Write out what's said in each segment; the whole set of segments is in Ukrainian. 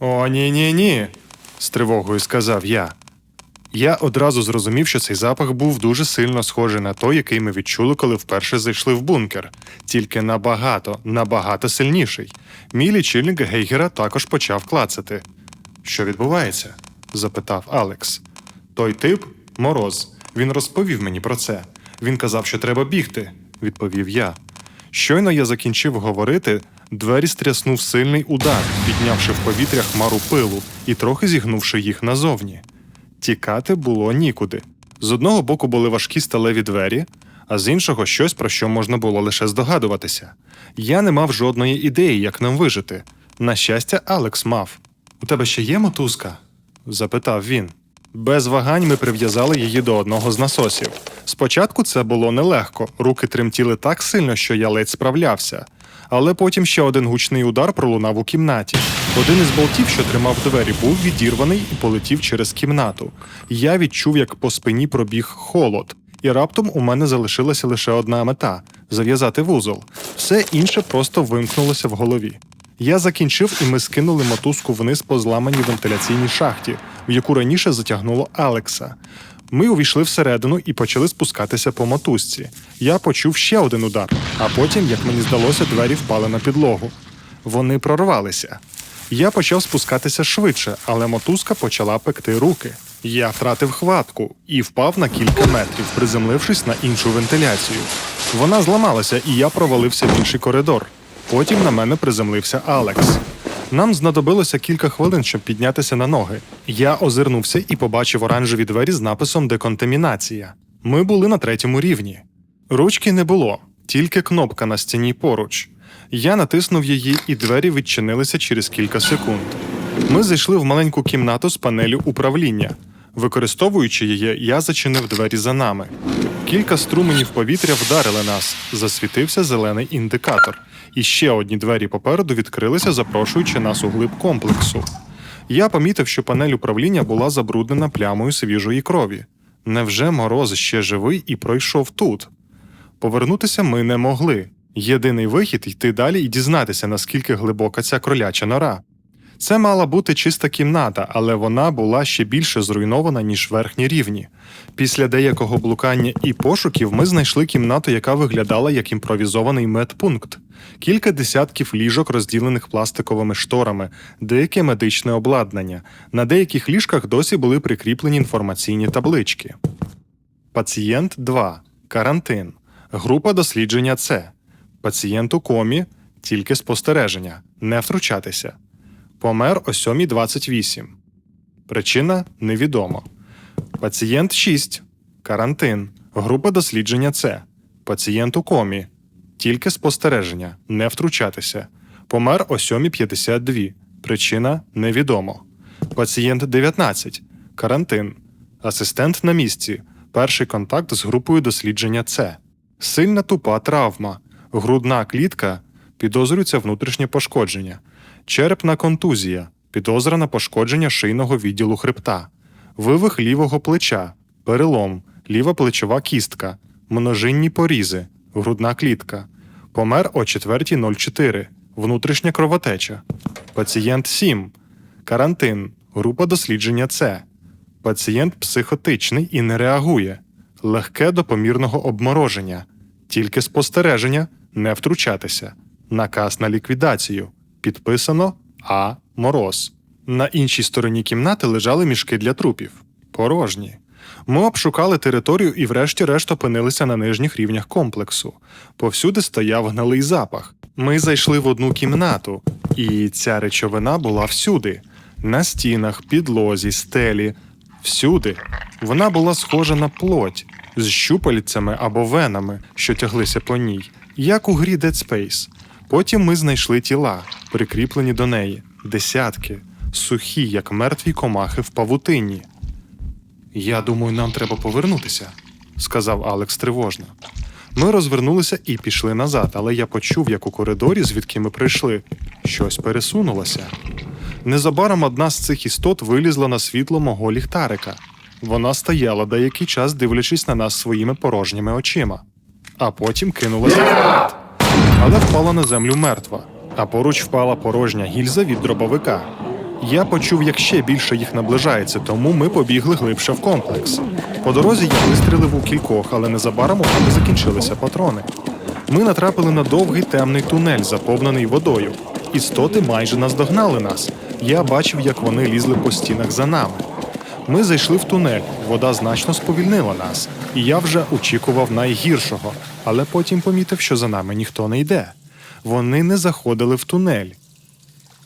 О, ні, ні, ні, з тривогою сказав я. Я одразу зрозумів, що цей запах був дуже сильно схожий на той, який ми відчули, коли вперше зайшли в бункер, тільки набагато, набагато сильніший. Мій лічильник Гейгера також почав клацати. Що відбувається? запитав Алекс. Той тип мороз. Він розповів мені про це. Він казав, що треба бігти, відповів я. Щойно я закінчив говорити, двері стряснув сильний удар, піднявши в повітря хмару пилу і трохи зігнувши їх назовні. Тікати було нікуди. З одного боку були важкі сталеві двері, а з іншого щось, про що можна було лише здогадуватися. Я не мав жодної ідеї, як нам вижити. На щастя, Алекс мав. У тебе ще є мотузка? запитав він. Без вагань ми прив'язали її до одного з насосів. Спочатку це було нелегко, руки тремтіли так сильно, що я ледь справлявся. Але потім ще один гучний удар пролунав у кімнаті. Один із болтів, що тримав двері, був відірваний і полетів через кімнату. Я відчув, як по спині пробіг холод, і раптом у мене залишилася лише одна мета зав'язати вузол. Все інше просто вимкнулося в голові. Я закінчив, і ми скинули мотузку вниз по зламаній вентиляційній шахті, в яку раніше затягнуло Алекса. Ми увійшли всередину і почали спускатися по мотузці. Я почув ще один удар, а потім, як мені здалося, двері впали на підлогу. Вони прорвалися. Я почав спускатися швидше, але мотузка почала пекти руки. Я втратив хватку і впав на кілька метрів, приземлившись на іншу вентиляцію. Вона зламалася, і я провалився в інший коридор. Потім на мене приземлився Алекс. Нам знадобилося кілька хвилин, щоб піднятися на ноги. Я озирнувся і побачив оранжеві двері з написом Деконтамінація. Ми були на третьому рівні. Ручки не було, тільки кнопка на стіні поруч. Я натиснув її, і двері відчинилися через кілька секунд. Ми зайшли в маленьку кімнату з панелю управління. Використовуючи її, я зачинив двері за нами. Кілька струменів повітря вдарили нас, засвітився зелений індикатор, і ще одні двері попереду відкрилися, запрошуючи нас у глиб комплексу. Я помітив, що панель управління була забруднена плямою свіжої крові. Невже мороз ще живий і пройшов тут? Повернутися ми не могли. Єдиний вихід йти далі і дізнатися, наскільки глибока ця кроляча нора. Це мала бути чиста кімната, але вона була ще більше зруйнована, ніж верхні рівні. Після деякого блукання і пошуків ми знайшли кімнату, яка виглядала як імпровізований медпункт. Кілька десятків ліжок, розділених пластиковими шторами, деяке медичне обладнання. На деяких ліжках досі були прикріплені інформаційні таблички. Пацієнт 2. Карантин. Група дослідження С. У комі. Тільки спостереження. Не втручатися. Помер о 7.28. Причина невідомо. Пацієнт 6. Карантин. Група дослідження С. Пацієнт у комі. Тільки спостереження. Не втручатися. Помер о 7.52. Причина невідомо. Пацієнт 19. Карантин. Асистент на місці. Перший контакт з групою дослідження С. Сильна тупа травма. Грудна клітка. Підозрюється внутрішнє пошкодження. Черепна контузія. Підозра на пошкодження шийного відділу хребта. Вивих лівого плеча. Перелом. Ліва плечова кістка. Множинні порізи. Грудна клітка. Помер о 4.04. Внутрішня кровотеча. Пацієнт 7. Карантин. Група дослідження С. Пацієнт психотичний і не реагує. Легке до помірного обмороження. Тільки спостереження не втручатися. Наказ на ліквідацію. Підписано А. Мороз. На іншій стороні кімнати лежали мішки для трупів. Порожні. Ми обшукали територію і врешті-решт опинилися на нижніх рівнях комплексу. Повсюди стояв гнилий запах. Ми зайшли в одну кімнату, і ця речовина була всюди: на стінах, підлозі, стелі. Всюди. Вона була схожа на плоть з щупальцями або венами, що тяглися по ній, як у грі Dead Space. Потім ми знайшли тіла, прикріплені до неї, десятки, сухі, як мертві комахи в павутині. Я думаю, нам треба повернутися, сказав Алекс тривожно. Ми розвернулися і пішли назад, але я почув, як у коридорі, звідки ми прийшли, щось пересунулося. Незабаром одна з цих істот вилізла на світло мого ліхтарика. Вона стояла деякий час, дивлячись на нас своїми порожніми очима, а потім кинулася вперед. Але впала на землю мертва, а поруч впала порожня гільза від дробовика. Я почув, як ще більше їх наближається, тому ми побігли глибше в комплекс. По дорозі я вистрілив у кількох, але незабаром у мене закінчилися патрони. Ми натрапили на довгий темний тунель, заповнений водою. Істоти майже наздогнали нас. Я бачив, як вони лізли по стінах за нами. Ми зайшли в тунель, вода значно сповільнила нас, і я вже очікував найгіршого, але потім помітив, що за нами ніхто не йде. Вони не заходили в тунель.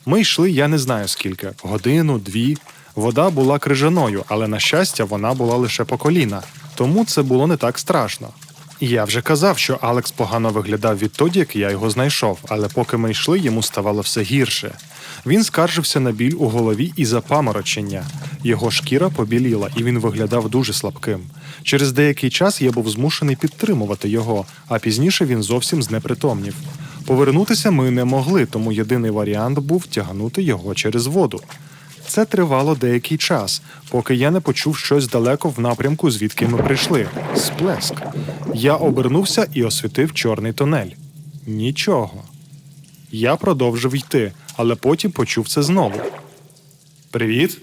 Ми йшли, я не знаю скільки годину, дві. Вода була крижаною, але на щастя, вона була лише по коліна, тому це було не так страшно. Я вже казав, що Алекс погано виглядав відтоді, як я його знайшов, але поки ми йшли, йому ставало все гірше. Він скаржився на біль у голові і запаморочення. Його шкіра побіліла, і він виглядав дуже слабким. Через деякий час я був змушений підтримувати його, а пізніше він зовсім знепритомнів. Повернутися ми не могли, тому єдиний варіант був тягнути його через воду. Це тривало деякий час, поки я не почув щось далеко в напрямку, звідки ми прийшли. Сплеск. Я обернувся і освітив чорний тунель. Нічого. Я продовжив йти, але потім почув це знову. Привіт.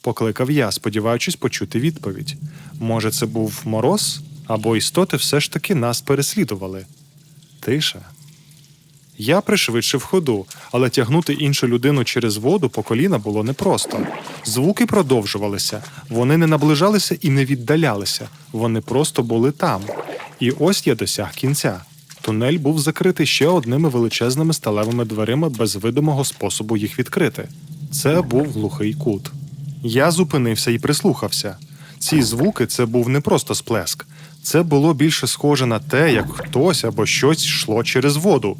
покликав я, сподіваючись почути відповідь. Може, це був мороз, або істоти все ж таки нас переслідували. Тиша. Я пришвидшив ходу, але тягнути іншу людину через воду по коліна було непросто. Звуки продовжувалися, вони не наближалися і не віддалялися, вони просто були там. І ось я досяг кінця. Тунель був закритий ще одними величезними сталевими дверима без видимого способу їх відкрити. Це був глухий кут. Я зупинився і прислухався. Ці звуки це був не просто сплеск. Це було більше схоже на те, як хтось або щось йшло через воду.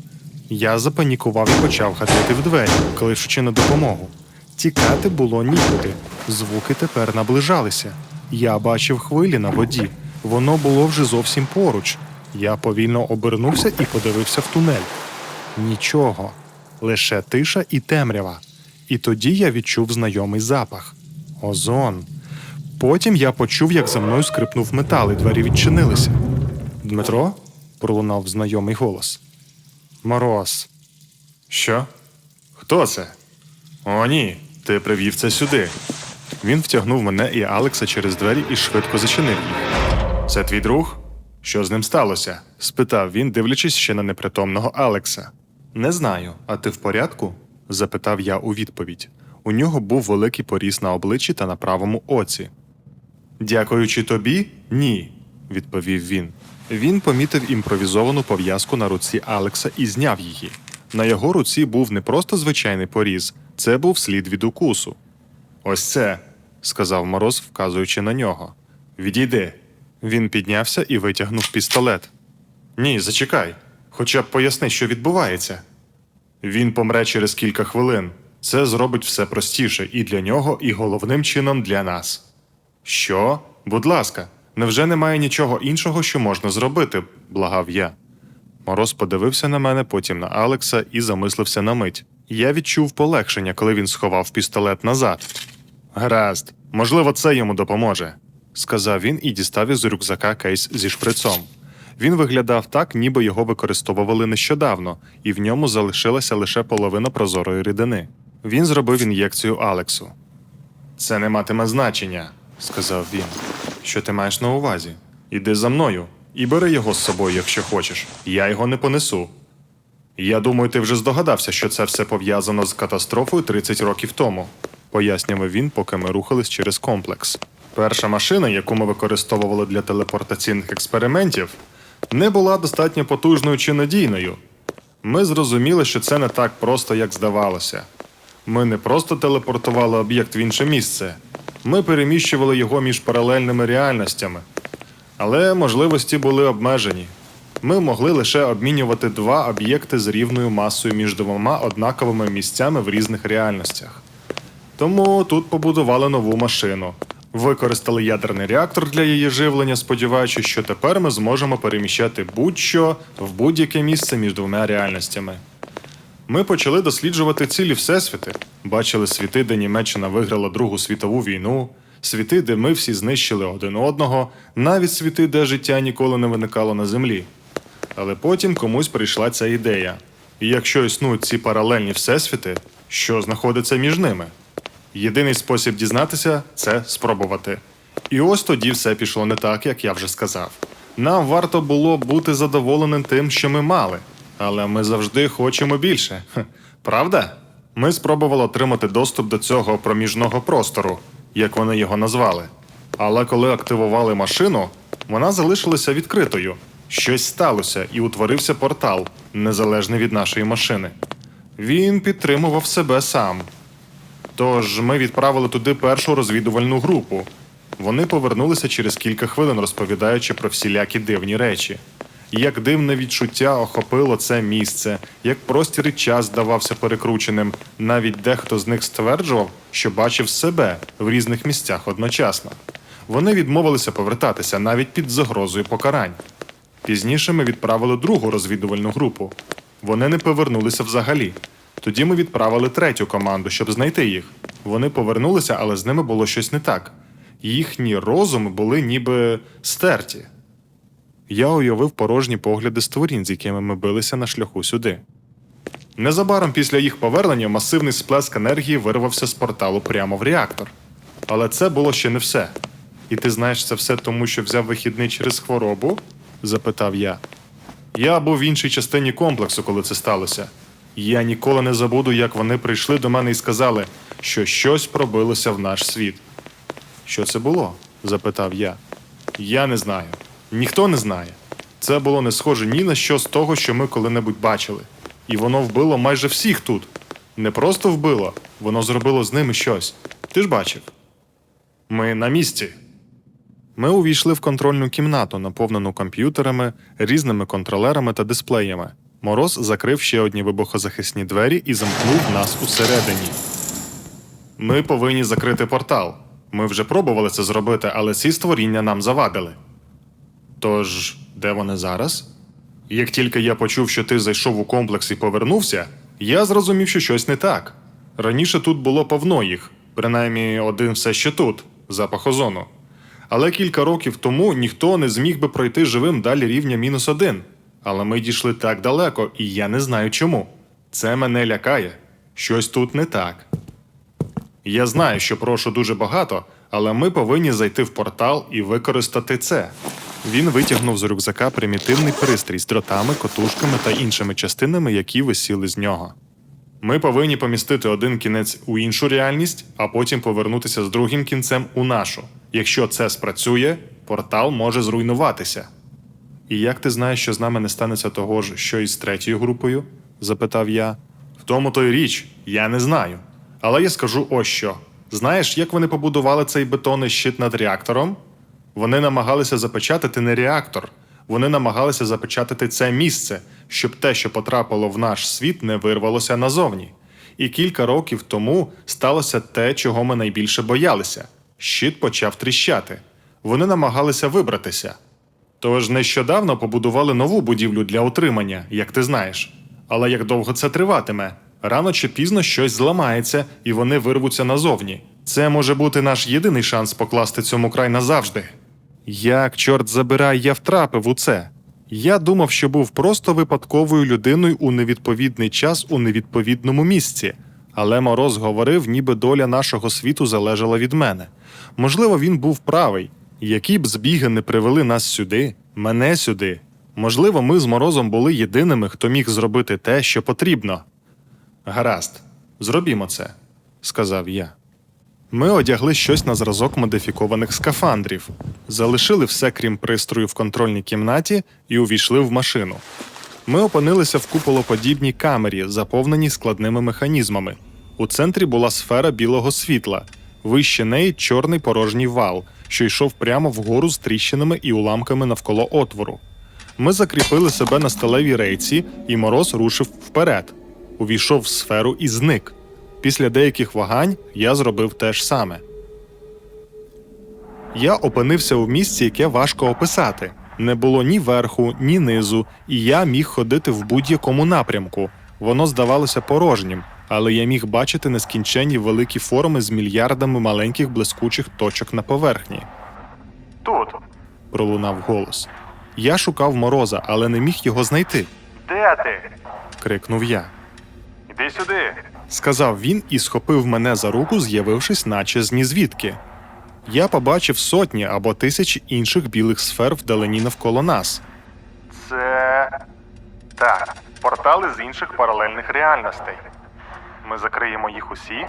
Я запанікував і почав гатити в двері, кличучи на допомогу. Тікати було нікуди. Звуки тепер наближалися. Я бачив хвилі на воді. Воно було вже зовсім поруч. Я повільно обернувся і подивився в тунель. Нічого, лише тиша і темрява. І тоді я відчув знайомий запах озон. Потім я почув, як за мною скрипнув метал, і двері відчинилися. Дмитро? пролунав знайомий голос. Мороз. Що? Хто це? О, ні, ти привів це сюди. Він втягнув мене і Алекса через двері і швидко зачинив їх. Це твій друг? Що з ним сталося? спитав він, дивлячись ще на непритомного Алекса. Не знаю, а ти в порядку? запитав я у відповідь. У нього був великий поріз на обличчі та на правому оці. Дякуючи тобі, ні, відповів він. Він помітив імпровізовану пов'язку на руці Алекса і зняв її. На його руці був не просто звичайний поріз, це був слід від укусу. Ось це, сказав Мороз, вказуючи на нього. Відійди. Він піднявся і витягнув пістолет. Ні, зачекай. Хоча б поясни, що відбувається. Він помре через кілька хвилин. Це зробить все простіше і для нього, і головним чином для нас. Що? Будь ласка, невже немає нічого іншого, що можна зробити? благав я. Мороз подивився на мене, потім на Алекса і замислився на мить. Я відчув полегшення, коли він сховав пістолет назад. Гаразд, можливо, це йому допоможе, сказав він і дістав із рюкзака кейс зі шприцом. Він виглядав так, ніби його використовували нещодавно, і в ньому залишилася лише половина прозорої рідини. Він зробив ін'єкцію Алексу. Це не матиме значення, сказав він. Що ти маєш на увазі? Іди за мною і бери його з собою, якщо хочеш. Я його не понесу. Я думаю, ти вже здогадався, що це все пов'язано з катастрофою 30 років тому, пояснював він, поки ми рухались через комплекс. Перша машина, яку ми використовували для телепортаційних експериментів, не була достатньо потужною чи надійною. Ми зрозуміли, що це не так просто, як здавалося. Ми не просто телепортували об'єкт в інше місце, ми переміщували його між паралельними реальностями. Але можливості були обмежені. Ми могли лише обмінювати два об'єкти з рівною масою між двома однаковими місцями в різних реальностях. Тому тут побудували нову машину. Використали ядерний реактор для її живлення, сподіваючись, що тепер ми зможемо переміщати будь-що в будь-яке місце між двома реальностями. Ми почали досліджувати цілі всесвіти, бачили світи, де Німеччина виграла Другу світову війну, світи, де ми всі знищили один одного, навіть світи, де життя ніколи не виникало на землі. Але потім комусь прийшла ця ідея. І якщо існують ці паралельні всесвіти, що знаходиться між ними? Єдиний спосіб дізнатися це спробувати. І ось тоді все пішло не так, як я вже сказав. Нам варто було бути задоволеним тим, що ми мали, але ми завжди хочемо більше. Правда? Ми спробували отримати доступ до цього проміжного простору, як вони його назвали. Але коли активували машину, вона залишилася відкритою. Щось сталося і утворився портал, незалежний від нашої машини. Він підтримував себе сам. Тож ми відправили туди першу розвідувальну групу. Вони повернулися через кілька хвилин, розповідаючи про всілякі дивні речі. Як дивне відчуття охопило це місце, як простір і час здавався перекрученим, навіть дехто з них стверджував, що бачив себе в різних місцях одночасно. Вони відмовилися повертатися навіть під загрозою покарань. Пізніше ми відправили другу розвідувальну групу. Вони не повернулися взагалі. Тоді ми відправили третю команду, щоб знайти їх. Вони повернулися, але з ними було щось не так. Їхні розуми були ніби стерті. Я уявив порожні погляди створінь, з якими ми билися на шляху сюди. Незабаром після їх повернення масивний сплеск енергії вирвався з порталу прямо в реактор. Але це було ще не все. І ти знаєш це все тому, що взяв вихідний через хворобу? запитав я. Я був в іншій частині комплексу, коли це сталося. Я ніколи не забуду, як вони прийшли до мене і сказали, що щось пробилося в наш світ. Що це було? запитав я. Я не знаю. Ніхто не знає. Це було не схоже ні на що з того, що ми коли-небудь бачили. І воно вбило майже всіх тут. Не просто вбило, воно зробило з ними щось. Ти ж бачив? Ми на місці. Ми увійшли в контрольну кімнату, наповнену комп'ютерами, різними контролерами та дисплеями. Мороз закрив ще одні вибухозахисні двері і замкнув нас усередині. Ми повинні закрити портал. Ми вже пробували це зробити, але ці створіння нам завадили. Тож, де вони зараз? Як тільки я почув, що ти зайшов у комплекс і повернувся, я зрозумів, що щось не так. Раніше тут було повно їх, принаймні один все ще тут, запах озону. Але кілька років тому ніхто не зміг би пройти живим далі рівня мінус один. Але ми дійшли так далеко, і я не знаю чому. Це мене лякає. Щось тут не так. Я знаю, що прошу дуже багато, але ми повинні зайти в портал і використати це. Він витягнув з рюкзака примітивний пристрій з дротами, котушками та іншими частинами, які висіли з нього. Ми повинні помістити один кінець у іншу реальність, а потім повернутися з другим кінцем у нашу. Якщо це спрацює, портал може зруйнуватися. І як ти знаєш, що з нами не станеться того ж, що і з третьою групою? запитав я. В тому то й річ, я не знаю. Але я скажу ось що. Знаєш, як вони побудували цей бетонний щит над реактором? Вони намагалися запечатати не реактор, вони намагалися запечатати це місце, щоб те, що потрапило в наш світ, не вирвалося назовні. І кілька років тому сталося те, чого ми найбільше боялися. Щит почав тріщати. Вони намагалися вибратися. Тож нещодавно побудували нову будівлю для утримання, як ти знаєш. Але як довго це триватиме? Рано чи пізно щось зламається і вони вирвуться назовні. Це може бути наш єдиний шанс покласти цьому край назавжди. Як, чорт забирай, я втрапив у це. Я думав, що був просто випадковою людиною у невідповідний час у невідповідному місці. Але Мороз говорив, ніби доля нашого світу залежала від мене. Можливо, він був правий. Які б збіги не привели нас сюди, мене сюди. Можливо, ми з Морозом були єдиними, хто міг зробити те, що потрібно. Гаразд, зробімо це, сказав я. Ми одягли щось на зразок модифікованих скафандрів, залишили все, крім пристрою в контрольній кімнаті, і увійшли в машину. Ми опинилися в куполоподібній камері, заповненій складними механізмами. У центрі була сфера білого світла, вище неї чорний порожній вал, що йшов прямо вгору з тріщинами і уламками навколо отвору. Ми закріпили себе на сталевій рейці, і мороз рушив вперед. Увійшов в сферу і зник. Після деяких вагань я зробив те ж саме. Я опинився у місці, яке важко описати. Не було ні верху, ні низу, і я міг ходити в будь-якому напрямку. Воно здавалося порожнім, але я міг бачити нескінченні великі форми з мільярдами маленьких блискучих точок на поверхні. Тут. Пролунав голос. Я шукав мороза, але не міг його знайти. Де ти? крикнув я. Іди сюди. Сказав він і схопив мене за руку, з'явившись, наче з нізвідки. Я побачив сотні або тисячі інших білих сфер вдалині навколо нас. Це. Так, портали з інших паралельних реальностей. Ми закриємо їх усі?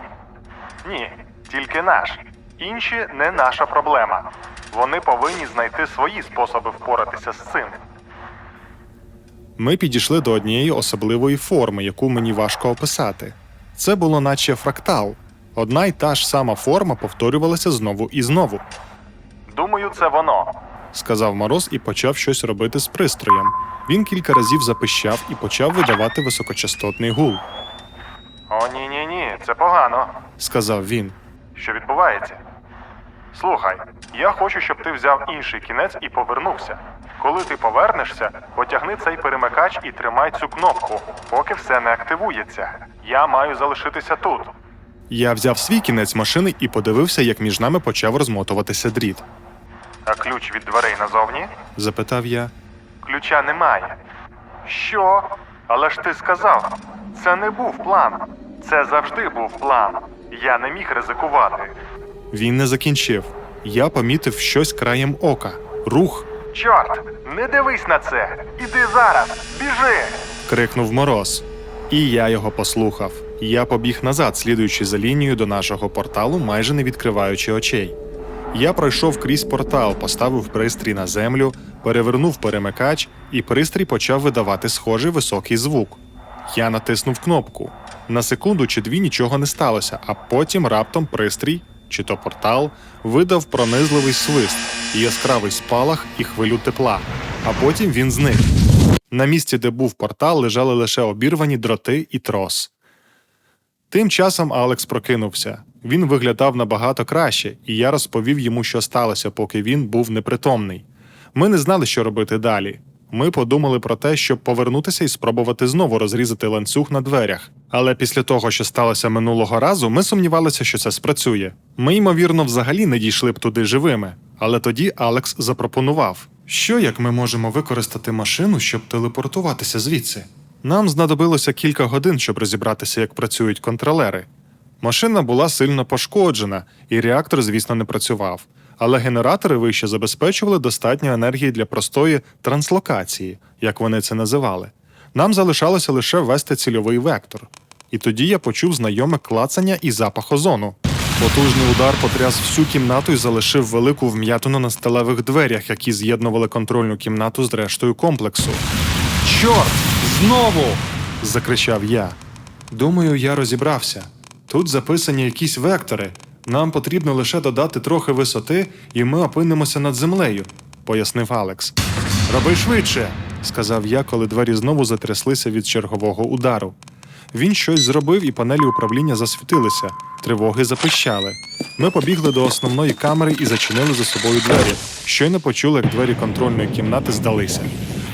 Ні, тільки наш. Інші не наша проблема. Вони повинні знайти свої способи впоратися з цим. Ми підійшли до однієї особливої форми, яку мені важко описати. Це було наче фрактал. Одна й та ж сама форма повторювалася знову і знову. Думаю, це воно, сказав Мороз і почав щось робити з пристроєм. Він кілька разів запищав і почав видавати високочастотний гул. О, ні, ні, ні, це погано, сказав він. Що відбувається? Слухай, я хочу, щоб ти взяв інший кінець і повернувся. Коли ти повернешся, потягни цей перемикач і тримай цю кнопку, поки все не активується. Я маю залишитися тут. Я взяв свій кінець машини і подивився, як між нами почав розмотуватися дріт. А ключ від дверей назовні? запитав я. Ключа немає. Що? Але ж ти сказав, це не був план. Це завжди був план. Я не міг ризикувати. Він не закінчив. Я помітив щось краєм ока. Рух. Чорт, не дивись на це! Іди зараз! Біжи! крикнув мороз. І я його послухав. Я побіг назад, слідуючи за лінією до нашого порталу, майже не відкриваючи очей. Я пройшов крізь портал, поставив пристрій на землю, перевернув перемикач, і пристрій почав видавати схожий високий звук. Я натиснув кнопку. На секунду чи дві нічого не сталося, а потім раптом пристрій, чи то портал, видав пронизливий свист, яскравий спалах і хвилю тепла, а потім він зник. На місці, де був портал, лежали лише обірвані дроти і трос. Тим часом Алекс прокинувся. Він виглядав набагато краще, і я розповів йому, що сталося, поки він був непритомний. Ми не знали, що робити далі. Ми подумали про те, щоб повернутися і спробувати знову розрізати ланцюг на дверях. Але після того, що сталося минулого разу, ми сумнівалися, що це спрацює. Ми, ймовірно, взагалі не дійшли б туди живими. Але тоді Алекс запропонував: що як ми можемо використати машину, щоб телепортуватися звідси? Нам знадобилося кілька годин, щоб розібратися, як працюють контролери. Машина була сильно пошкоджена, і реактор, звісно, не працював. Але генератори вище забезпечували достатньо енергії для простої транслокації, як вони це називали. Нам залишалося лише ввести цільовий вектор. І тоді я почув знайоме клацання і запах озону. Потужний удар потряс всю кімнату і залишив велику вм'ятину на сталевих дверях, які з'єднували контрольну кімнату з рештою комплексу. Чорт! Знову. закричав я. Думаю, я розібрався. Тут записані якісь вектори. Нам потрібно лише додати трохи висоти, і ми опинимося над землею, пояснив Алекс. Роби швидше, сказав я, коли двері знову затряслися від чергового удару. Він щось зробив, і панелі управління засвітилися, тривоги запищали. Ми побігли до основної камери і зачинили за собою двері. Щойно почули, як двері контрольної кімнати здалися.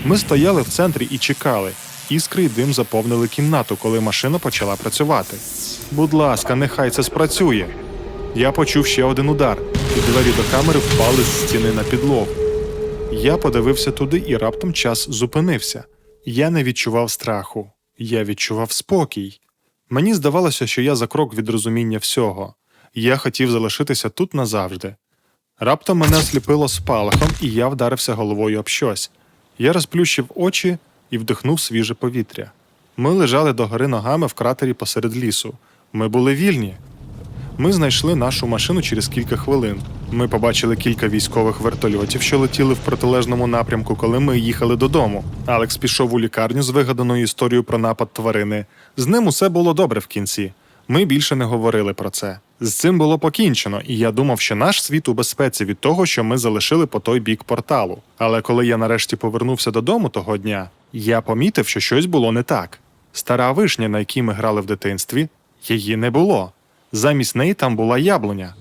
Ми стояли в центрі і чекали. Іскри й дим заповнили кімнату, коли машина почала працювати. Будь ласка, нехай це спрацює. Я почув ще один удар, і двері до камери впали з стіни на підлогу. Я подивився туди, і раптом час зупинився. Я не відчував страху, я відчував спокій. Мені здавалося, що я за крок від розуміння всього. Я хотів залишитися тут назавжди. Раптом мене осліпило спалахом, і я вдарився головою об щось. Я розплющив очі і вдихнув свіже повітря. Ми лежали догори ногами в кратері посеред лісу. Ми були вільні. Ми знайшли нашу машину через кілька хвилин. Ми побачили кілька військових вертольотів, що летіли в протилежному напрямку, коли ми їхали додому. Алекс пішов у лікарню з вигаданою історією про напад тварини. З ним усе було добре в кінці. Ми більше не говорили про це. З цим було покінчено, і я думав, що наш світ у безпеці від того, що ми залишили по той бік порталу. Але коли я нарешті повернувся додому того дня, я помітив, що щось було не так. Стара вишня, на якій ми грали в дитинстві, її не було. Замість неї там була яблуня.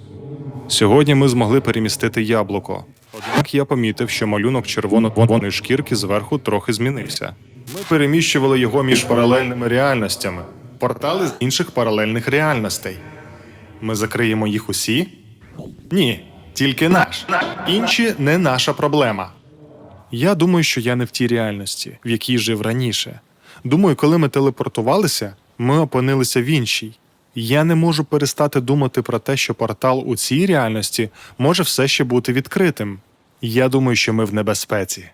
Сьогодні ми змогли перемістити яблуко. Однак я помітив, що малюнок червоно-червоної шкірки зверху трохи змінився. Ми переміщували його між паралельними реальностями, портали з інших паралельних реальностей. Ми закриємо їх усі? Ні, тільки наш. Інші не наша проблема. Я думаю, що я не в тій реальності, в якій жив раніше. Думаю, коли ми телепортувалися, ми опинилися в іншій. Я не можу перестати думати про те, що портал у цій реальності може все ще бути відкритим. Я думаю, що ми в небезпеці.